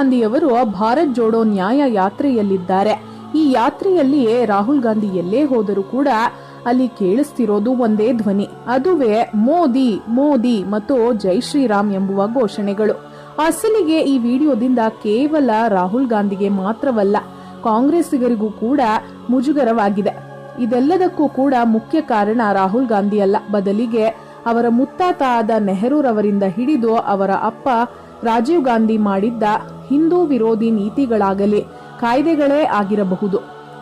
ಗಾಂಧಿಯವರು ಭಾರತ್ ಜೋಡೋ ನ್ಯಾಯ ಯಾತ್ರೆಯಲ್ಲಿದ್ದಾರೆ. ಈ ಯಾತ್ರೆಯಲ್ಲಿಯೇ ರಾಹುಲ್ ಗಾಂಧಿ ಎಲ್ಲೇ ಹೋದರೂ ಕೂಡ ಅಲ್ಲಿ ಕೇಳಿಸ್ತಿರೋದು ಒಂದೇ ಧ್ವನಿ. ಅದುವೇ ಮೋದಿ ಮೋದಿ ಮತ್ತು ಜೈ ಶ್ರೀರಾಮ್ ಎಂಬುವ ಘೋಷಣೆಗಳು. ಅಸಲಿಗೆ ಈ ವಿಡಿಯೋದಿಂದ ಕೇವಲ ರಾಹುಲ್ ಗಾಂಧಿಗೆ ಮಾತ್ರವಲ್ಲ, ಕಾಂಗ್ರೆಸ್ಸಿಗರಿಗೂ ಕೂಡ ಮುಜುಗರವಾಗಿದೆ. ಇದೆಲ್ಲದಕ್ಕೂ ಕೂಡ ಮುಖ್ಯ ಕಾರಣ ರಾಹುಲ್ ಗಾಂಧಿ ಅಲ್ಲ. ಬದಲಿಗೆ ಅವರ ಮುತ್ತಾತ ಆದ ನೆಹರೂರವರಿಂದ ಹಿಡಿದು ಅವರ ಅಪ್ಪ ರಾಜೀವ್ ಗಾಂಧಿ ಮಾಡಿದ್ದ ಹಿಂದೂ ವಿರೋಧಿ ನೀತಿಗಳಾಗಲಿ ಕಾಯ್ದೆಗಳೇ ಆಗಿರಬಹುದು.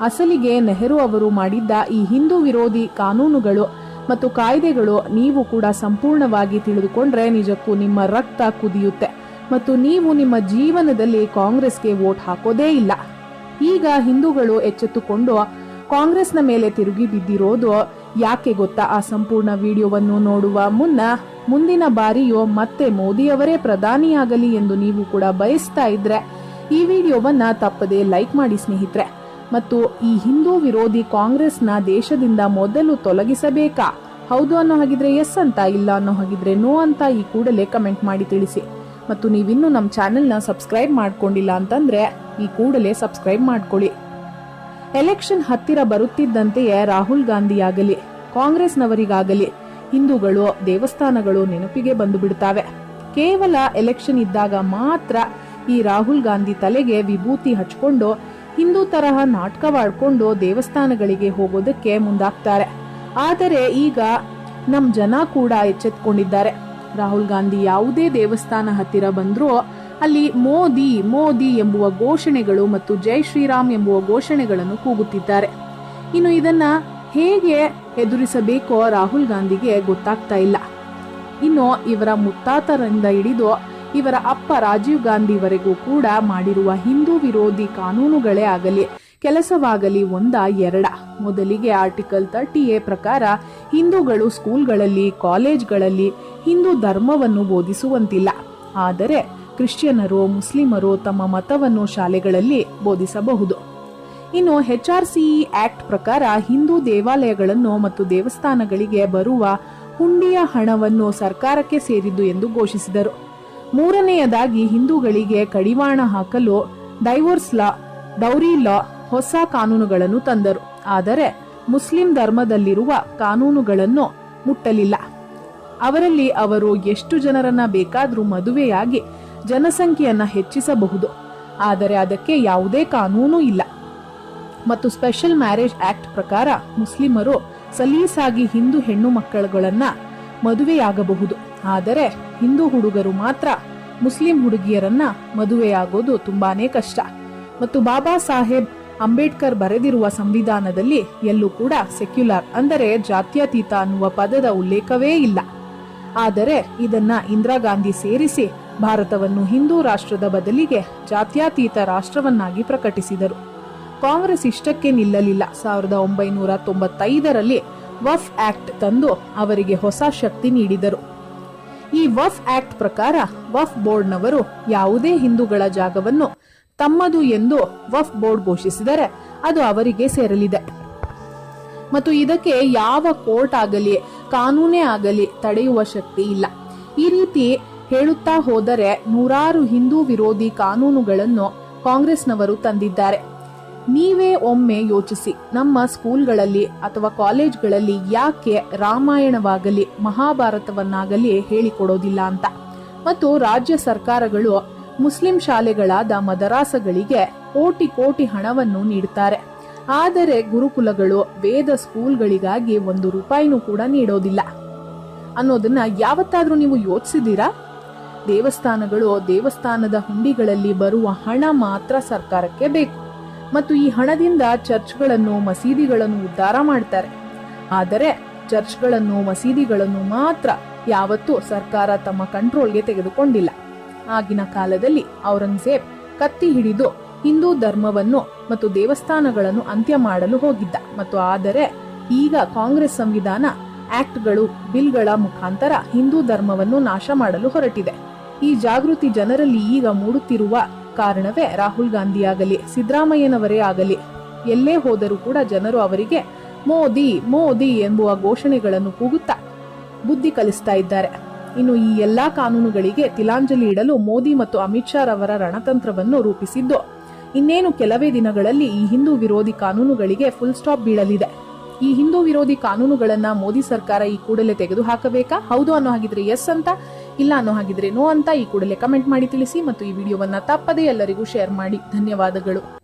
ಅಸಲಿಗೆ ನೆಹರು ಅವರು ಮಾಡಿದ್ದ ಈ ಹಿಂದೂ ವಿರೋಧಿ ಕಾನೂನುಗಳು ಮತ್ತು ಕಾಯ್ದೆಗಳು ನೀವು ಕೂಡ ಸಂಪೂರ್ಣವಾಗಿ ತಿಳಿದುಕೊಂಡ್ರೆ ನಿಜಕ್ಕೂ ನಿಮ್ಮ ರಕ್ತ ಕುದಿಯುತ್ತೆ ಮತ್ತು ನೀವು ನಿಮ್ಮ ಜೀವನದಲ್ಲಿ ಕಾಂಗ್ರೆಸ್ಗೆ ವೋಟ್ ಹಾಕೋದೇ ಇಲ್ಲ. ಈಗ ಹಿಂದೂಗಳು ಎಚ್ಚೆತ್ತುಕೊಂಡು ಕಾಂಗ್ರೆಸ್ನ ಮೇಲೆ ತಿರುಗಿ ಬಿದ್ದಿರೋದು ಯಾಕೆ ಗೊತ್ತಾ ಆ ಸಂಪೂರ್ಣ ವಿಡಿಯೋವನ್ನು ನೋಡುವ ಮುನ್ನ? ಮುಂದಿನ ಬಾರಿಯೋ ಮತ್ತೆ ಮೋದಿಯವರೇ ಪ್ರಧಾನಿಯಾಗಲಿ ಎಂದು ನೀವು ಕೂಡ ಬಯಸ್ತಾ ಇದ್ರೆ ಈ ವಿಡಿಯೋವನ್ನ ತಪ್ಪದೆ ಲೈಕ್ ಮಾಡಿ ಸ್ನೇಹಿತರೆ. ಮತ್ತು ಈ ಹಿಂದೂ ವಿರೋಧಿ ಕಾಂಗ್ರೆಸ್ನ ದೇಶದಿಂದ ಮೊದಲು ತೊಲಗಿಸಬೇಕಾ? ಹೌದು ಅನ್ನೋ ಹಾಗಿದ್ರೆ ಎಸ್ ಅಂತ, ಇಲ್ಲ ಅನ್ನೋ ಹಾಗಿದ್ರೆ ನೋ ಅಂತ ಈ ಕೂಡಲೇ ಕಮೆಂಟ್ ಮಾಡಿ ತಿಳಿಸಿ. ಮತ್ತು ನೀವಿನ್ನೂ ನಮ್ಮ ಚಾನೆಲ್ನ ಸಬ್ಸ್ಕ್ರೈಬ್ ಮಾಡ್ಕೊಂಡಿಲ್ಲ ಅಂತಂದ್ರೆ ಈ ಕೂಡಲೇ ಸಬ್ಸ್ಕ್ರೈಬ್ ಮಾಡ್ಕೊಳ್ಳಿ. ಎಲೆಕ್ಷನ್ ಹತ್ತಿರ ಬರುತ್ತಿದ್ದಂತೆಯೇ ರಾಹುಲ್ ಗಾಂಧಿಯಾಗಲಿ, ಕಾಂಗ್ರೆಸ್ನವರಿಗಾಗಲಿ ಹಿಂದೂಗಳು, ದೇವಸ್ಥಾನಗಳು ನೆನಪಿಗೆ ಬಂದು ಬಿಡ್ತಾವೆ ಕೇವಲ ಎಲೆಕ್ಷನ್ ಇದ್ದಾಗ ಮಾತ್ರ ಈ ರಾಹುಲ್ ಗಾಂಧಿ ತಲೆಗೆ ವಿಭೂತಿ ಹಚ್ಕೊಂಡು, ಹಿಂದೂ ತರಹ ನಾಟಕವಾಡ್ಕೊಂಡು ದೇವಸ್ಥಾನಗಳಿಗೆ ಹೋಗೋದಕ್ಕೆ ಮುಂದಾಗ್ತಾರೆ. ಆದರೆ ಈಗ ನಮ್ಮ ಜನ ಕೂಡ ಎಚ್ಚೆತ್ಕೊಂಡಿದ್ದಾರೆ. ರಾಹುಲ್ ಗಾಂಧಿ ಯಾವುದೇ ದೇವಸ್ಥಾನ ಹತ್ತಿರ ಬಂದ್ರೂ ಅಲ್ಲಿ ಮೋದಿ ಮೋದಿ ಎಂಬುವ ಘೋಷಣೆಗಳು ಮತ್ತು ಜೈ ಶ್ರೀರಾಮ್ ಎಂಬುವ ಘೋಷಣೆಗಳನ್ನು ಕೂಗುತ್ತಿದ್ದಾರೆ. ಇನ್ನು ಇದನ್ನ ಹೇಗೆ ಎದುರಿಸಬೇಕೋ ರಾಹುಲ್ ಗಾಂಧಿಗೆ ಗೊತ್ತಾಗ್ತಾ ಇಲ್ಲ. ಇನ್ನು ಇವರ ಮುತ್ತಾತರಿಂದ ಹಿಡಿದು ಇವರ ಅಪ್ಪ ರಾಜೀವ್ ಗಾಂಧಿವರೆಗೂ ಕೂಡ ಮಾಡಿರುವ ಹಿಂದೂ ವಿರೋಧಿ ಕಾನೂನುಗಳೇ ಆಗಲಿ, ಕೆಲಸವಾಗಲಿ ಒಂದ ಎರಡ. ಮೊದಲಿಗೆ ಆರ್ಟಿಕಲ್ ತರ್ಟಿ ಎ ಪ್ರಕಾರ ಹಿಂದೂಗಳು ಸ್ಕೂಲ್ಗಳಲ್ಲಿ, ಕಾಲೇಜ್ಗಳಲ್ಲಿ ಹಿಂದೂ ಧರ್ಮವನ್ನು ಬೋಧಿಸುವಂತಿಲ್ಲ. ಆದರೆ ಕ್ರಿಶ್ಚಿಯನ್ನರು ಮುಸ್ಲಿಮರು ತಮ್ಮ ಮತವನ್ನು ಶಾಲೆಗಳಲ್ಲಿ ಬೋಧಿಸಬಹುದು. ಇನ್ನು ಎಚ್ ಆರ್ ಸಿಇ ಆಕ್ಟ್ ಪ್ರಕಾರ ಹಿಂದೂ ದೇವಾಲಯಗಳನ್ನು ಮತ್ತು ದೇವಸ್ಥಾನಗಳಿಗೆ ಬರುವ ಹುಂಡಿಯ ಹಣವನ್ನು ಸರ್ಕಾರಕ್ಕೆ ಸೇರಿದ್ದು ಎಂದು ಘೋಷಿಸಿದರು. ಮೂರನೆಯದಾಗಿ ಹಿಂದೂಗಳಿಗೆ ಕಡಿವಾಣ ಹಾಕಲು ಡೈವೋರ್ಸ್ ಲಾ, ಡೌರಿ ಲಾ ಹೊಸ ಕಾನೂನುಗಳನ್ನು ತಂದರು. ಆದರೆ ಮುಸ್ಲಿಂ ಧರ್ಮದಲ್ಲಿರುವ ಕಾನೂನುಗಳನ್ನು ಮುಟ್ಟಲಿಲ್ಲ. ಅವರಲ್ಲಿ ಅವರು ಎಷ್ಟು ಜನರನ್ನ ಬೇಕಾದರೂ ಮದುವೆಯಾಗಿ ಜನಸಂಖ್ಯೆಯನ್ನ ಹೆಚ್ಚಿಸಬಹುದು. ಆದರೆ ಅದಕ್ಕೆ ಯಾವುದೇ ಕಾನೂನು ಇಲ್ಲ. ಮತ್ತು ಸ್ಪೆಷಲ್ ಮ್ಯಾರೇಜ್ ಆಕ್ಟ್ ಪ್ರಕಾರ ಮುಸ್ಲಿಮರು ಸಲೀಸಾಗಿ ಹಿಂದೂ ಹೆಣ್ಣು ಮಕ್ಕಳುಗಳನ್ನು ಮದುವೆಯಾಗಬಹುದು. ಆದರೆ ಹಿಂದೂ ಹುಡುಗರು ಮಾತ್ರ ಮುಸ್ಲಿಂ ಹುಡುಗಿಯರನ್ನ ಮದುವೆಯಾಗೋದು ತುಂಬಾನೇ ಕಷ್ಟ. ಮತ್ತು ಬಾಬಾ ಸಾಹೇಬ್ ಅಂಬೇಡ್ಕರ್ ಬರೆದಿರುವ ಸಂವಿಧಾನದಲ್ಲಿ ಎಲ್ಲೂ ಕೂಡ ಸೆಕ್ಯುಲರ್ ಅಂದರೆ ಜಾತ್ಯತೀತ ಅನ್ನುವ ಪದದ ಉಲ್ಲೇಖವೇ ಇಲ್ಲ. ಆದರೆ ಇದನ್ನ ಇಂದಿರಾ ಗಾಂಧಿ ಸೇರಿಸಿ ಭಾರತವನ್ನು ಹಿಂದೂ ರಾಷ್ಟ್ರದ ಬದಲಿಗೆ ಜಾತ್ಯಾತೀತ ರಾಷ್ಟ್ರವನ್ನಾಗಿ ಪ್ರಕಟಿಸಿದರು. ಕಾಂಗ್ರೆಸ್ ಇಷ್ಟಕ್ಕೆ ನಿಲ್ಲಲಿಲ್ಲ. ಸಾವಿರದ ಒಂಬೈನೂರ ತೊಂಬತ್ತೈದರಲ್ಲಿ ವಫ್ ಆಕ್ಟ್ ತಂದು ಅವರಿಗೆ ಹೊಸ ಶಕ್ತಿ ನೀಡಿದರು. ಈ ವಫ್ ಆಕ್ಟ್ ಪ್ರಕಾರ ವಫ್ ಬೋರ್ಡ್ನವರು ಯಾವುದೇ ಹಿಂದೂಗಳ ಜಾಗವನ್ನು ತಮ್ಮದು ಎಂದು ವಫ್ ಬೋರ್ಡ್ ಘೋಷಿಸಿದರೆ ಅದು ಅವರಿಗೆ ಸೇರಲಿದೆ. ಮತ್ತು ಇದಕ್ಕೆ ಯಾವ ಕೋರ್ಟ್ ಆಗಲಿ, ಕಾನೂನೇ ಆಗಲಿ ತಡೆಯುವ ಶಕ್ತಿ ಇಲ್ಲ. ಈ ರೀತಿ ಹೇಳುತ್ತಾ ಹೋದರೆ ನೂರಾರು ಹಿಂದೂ ವಿರೋಧಿ ಕಾನೂನುಗಳನ್ನು ಕಾಂಗ್ರೆಸ್ನವರು ತಂದಿದ್ದಾರೆ. ನೀವೇ ಒಮ್ಮೆ ಯೋಚಿಸಿ, ನಮ್ಮ ಸ್ಕೂಲ್ಗಳಲ್ಲಿ ಅಥವಾ ಕಾಲೇಜ್ಗಳಲ್ಲಿ ಯಾಕೆ ರಾಮಾಯಣವಾಗಲಿ, ಮಹಾಭಾರತವನ್ನಾಗಲಿ ಹೇಳಿಕೊಡೋದಿಲ್ಲ ಅಂತ? ಮತ್ತು ರಾಜ್ಯ ಸರ್ಕಾರಗಳು ಮುಸ್ಲಿಂ ಶಾಲೆಗಳಾದ ಮದರಾಸಗಳಿಗೆ ಕೋಟಿ ಕೋಟಿ ಹಣವನ್ನು ನೀಡುತ್ತಾರೆ. ಆದರೆ ಗುರುಕುಲಗಳು ವೇದ ಸ್ಕೂಲ್ಗಳಿಗಾಗಿ ಒಂದು ರೂಪಾಯಿನೂ ಕೂಡ ನೀಡೋದಿಲ್ಲ. ಅನ್ನೋದನ್ನ ಯಾವತ್ತಾದ್ರೂ ನೀವು ಯೋಚಿಸಿದ್ದೀರಾ? ದೇವಸ್ಥಾನಗಳು ದೇವಸ್ಥಾನದ ಹುಂಡಿಗಳಲ್ಲಿ ಬರುವ ಹಣ ಮಾತ್ರ ಸರ್ಕಾರಕ್ಕೆ ಬೇಕು. ಮತ್ತು ಈ ಹಣದಿಂದ ಚರ್ಚ್ಗಳನ್ನು, ಮಸೀದಿಗಳನ್ನು ಉದ್ಧಾರ ಮಾಡ್ತಾರೆ. ಆದರೆ ಚರ್ಚ್ಗಳನ್ನು, ಮಸೀದಿಗಳನ್ನು ಮಾತ್ರ ಯಾವತ್ತೂ ಸರ್ಕಾರ ತಮ್ಮ ಕಂಟ್ರೋಲ್ಗೆ ತೆಗೆದುಕೊಂಡಿಲ್ಲ. ಆಗಿನ ಕಾಲದಲ್ಲಿ ಔರಂಗಜೇಬ್ ಕತ್ತಿ ಹಿಡಿದು ಹಿಂದೂ ಧರ್ಮವನ್ನು ಮತ್ತು ದೇವಸ್ಥಾನಗಳನ್ನು ಅಂತ್ಯ ಮಾಡಲು ಹೋಗಿದ್ದ. ಮತ್ತು ಆದರೆ ಈಗ ಕಾಂಗ್ರೆಸ್ ಸಂವಿಧಾನ ಆಕ್ಟ್ಗಳು, ಬಿಲ್ಗಳ ಮುಖಾಂತರ ಹಿಂದೂ ಧರ್ಮವನ್ನು ನಾಶ ಮಾಡಲು ಹೊರಟಿದೆ. ಈ ಜಾಗೃತಿ ಜನರಲ್ಲಿ ಈಗ ಮೂಡುತ್ತಿರುವ ಕಾರಣವೇ ರಾಹುಲ್ ಗಾಂಧಿಯಾಗಲಿ ಸಿದ್ದರಾಮಯ್ಯನವರೇ ಆಗಲಿ, ಎಲ್ಲೇ ಹೋದರೂ ಕೂಡ ಜನರು ಅವರಿಗೆ ಮೋದಿ ಮೋದಿ ಎಂಬುವ ಘೋಷಣೆಗಳನ್ನು ಕೂಗುತ್ತಾ ಬುದ್ಧಿ ಕಲಿಸ್ತಾ ಇದ್ದಾರೆ. ಇನ್ನು ಈ ಎಲ್ಲಾ ಕಾನೂನುಗಳಿಗೆ ತಿಲಾಂಜಲಿ ಇಡಲು ಮೋದಿ ಮತ್ತು ಅಮಿತ್ ಶಾ ರವರ ರಣತಂತ್ರವನ್ನು ರೂಪಿಸಿದ್ದು, ಇನ್ನೇನು ಕೆಲವೇ ದಿನಗಳಲ್ಲಿ ಈ ಹಿಂದೂ ವಿರೋಧಿ ಕಾನೂನುಗಳಿಗೆ ಫುಲ್ ಸ್ಟಾಪ್ ಬೀಳಲಿದೆ. ಈ ಹಿಂದೂ ವಿರೋಧಿ ಕಾನೂನುಗಳನ್ನ ಮೋದಿ ಸರ್ಕಾರ ಈ ಕೂಡಲೇ ತೆಗೆದು ಹಾಕಬೇಕಾ ಹೌದು ಅನ್ನೋ ಹಾಗಿದ್ರೆ ಎಸ್ ಅಂತ ಇಲ್ಲ ಅನ್ನೋ ಹಾಗಿದ್ರೆ ನೋ ಅಂತ ಈ ಕೂಡಲೇ ಕಮೆಂಟ್ ಮಾಡಿ ತಿಳಿಸಿ ಮತ್ತು ಈ ವಿಡಿಯೋವನ್ನ ತಪ್ಪದೇ ಎಲ್ಲರಿಗೂ ಶೇರ್ ಮಾಡಿ. ಧನ್ಯವಾದಗಳು.